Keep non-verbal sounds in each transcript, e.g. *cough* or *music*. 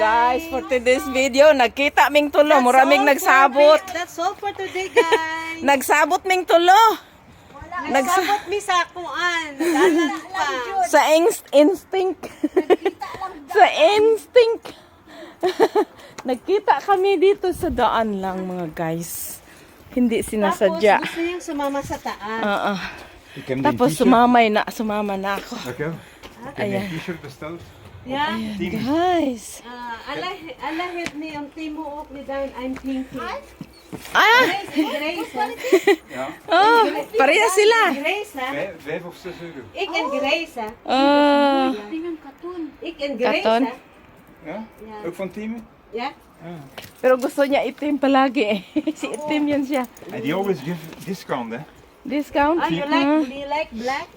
guys, for today's video, nagkita ming tulo, muraming nagsabot. That's all for today, guys. *laughs* Nagsabot ming tulo. Nagsabot mi sa kuan. *laughs* Sa inst- instinct. *laughs* sa instinct. Nagkita kami dito sa daan lang mga guys. Hindi Tapos sinasadya. gusto niyang sumama sa taas. Ik heb Tapos sumamay na, sumama na ako. Heb Ayan. t-shirt. Yeah. Guys. Ah, ala ala het ni ang timo op ni Dan I'm pinky. Ah! Grace, Grace. ha? Ja. Oh, pareha sila. Grace ha. Vijf, vijf of zes euro. Ik en Grace ha. Oh, Ik en Grace Katon. ha. Ja? Ja. Ook van Tieme? Yeah. pero gusto niya itim palagi eh. *laughs* si itim yan siya. And die always give discount, hè? Discount? Ah, you like do you like black?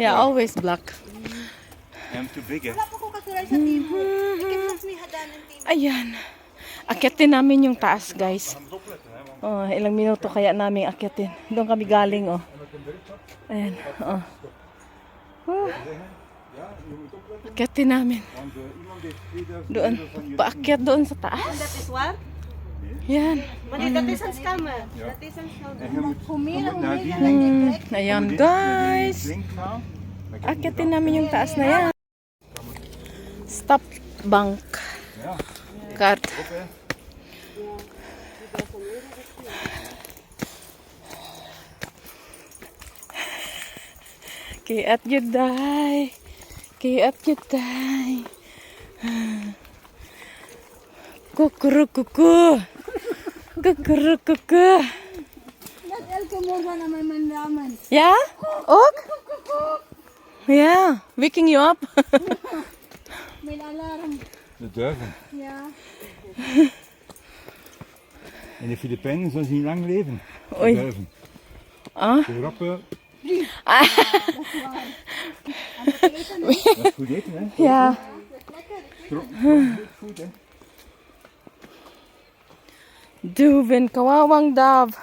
Yeah, always black. I'm too big, hè? Ayan. Akyatin namin yung taas, guys. Oh, ilang minuto kaya namin akyatin. Doon kami galing, oh. Ayan, oh. Oh. Akyatin namin. Want uh, iemand heeft 2000 Doon. Paakyat doon sa taas. Yan. Hmm, ayan, guys. Akyatin namin yung taas na yan. Stop bank. Kart. Kiat jedai. Kiat jedai. Kukuru kuku. kukuru kuku. Ya? elke Ya, waking you up. Alarm. De duiven. Ja. In de Filipijnen zullen ze niet lang leven. De Oei. duiven. Ah. De rappen. Dat is goed eten, hè? Tro- Goed, hè? Duvin, kawawang dove.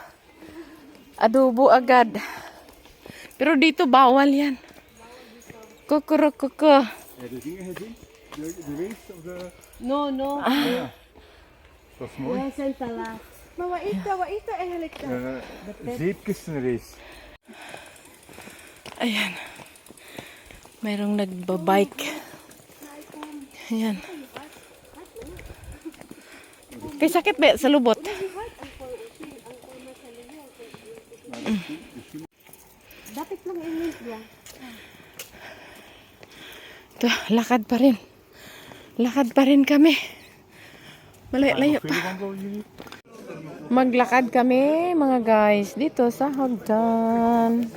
Adobo agad. Pero dito bawal yan. Kukuru kuku. Heb je de dingen gezien? De, de wees of de... No, no. Ja. Dat is mooi. Yan zijn te laat. Maar wat is dat? Wat is dat eigenlijk? Eh, zeepkistenrace. Ayan. Mayroong nagbabike. Ayan. Kay sakit ba sa lubot? Dapat lang i-link niya. Ito, lakad pa rin. Lakad pa rin kami. Malayo-layo pa. Maglakad kami, mga guys, dito sa hagdan.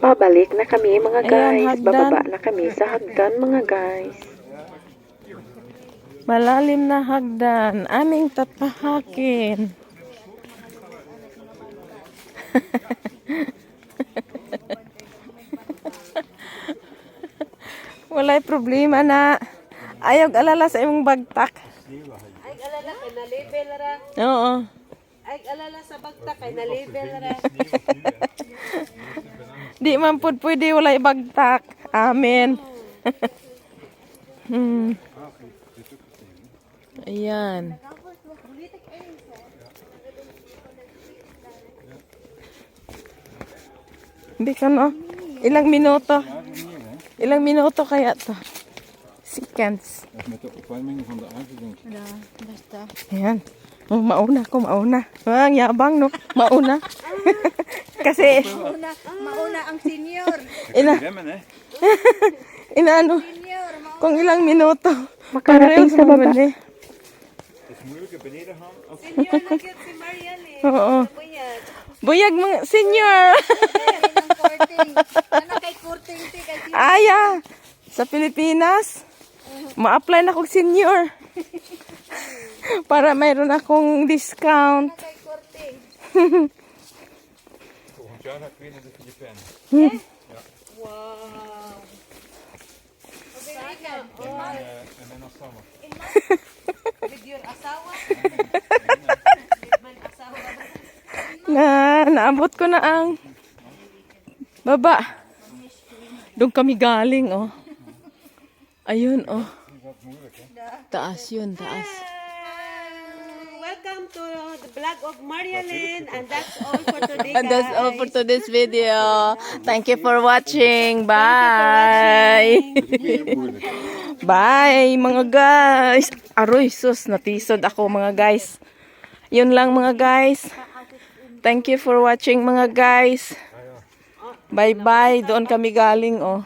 Pabalik na kami mga Ayan, guys. hagdan. Bababa na kami sa hagdan mga guys. Malalim na hagdan. Aming tatahakin. *laughs* Walay problema na. Ayaw alala sa imong bagtak. Ay alala kay na level ra. Oo. Ay alala sa bagta kay na level ra. Di man pud pwede walay bagtak. Amen. *laughs* hmm. Ayan. Hindi ka no? Ilang minuto? Ilang minuto kaya to? Seconds. Met de opwarming van de aarde, denk ik. Ayan. Oh, mauna ko, mauna. Ah, ang yabang, no? Mauna. *laughs* Kasi, Mauna, mauna ang senior. ina, Remmen, hè? *laughs* inaano, Senior, mauna. kung ilang minuto. Makarating sa baba. Eh. Het is moeilijker beneden gaan. Als... Senior na cute si Marian eh. Oo. Buyag. Buyag mga senior. Ano kay courting ti kay? Aya, sa Pilipinas, ma-apply na kong senior. *laughs* Para mayroon akong discount. Filipijnen. *laughs* Wow. En, mijn. With your asawa. Na, naabot ko na ang baba. Doon kami galing, oh. Ayun, oh. Taas yun, taas. Welcome to the vlog of Marialyn and that's all for today *laughs* And that's all for guys. today's video. Thank you for watching. Bye. *laughs* Bye, mga guys. Aroy, sus, natisod ako, mga guys. Yun lang, mga guys. Thank you for watching, mga guys. Bye-bye. Doon kami galing, oh.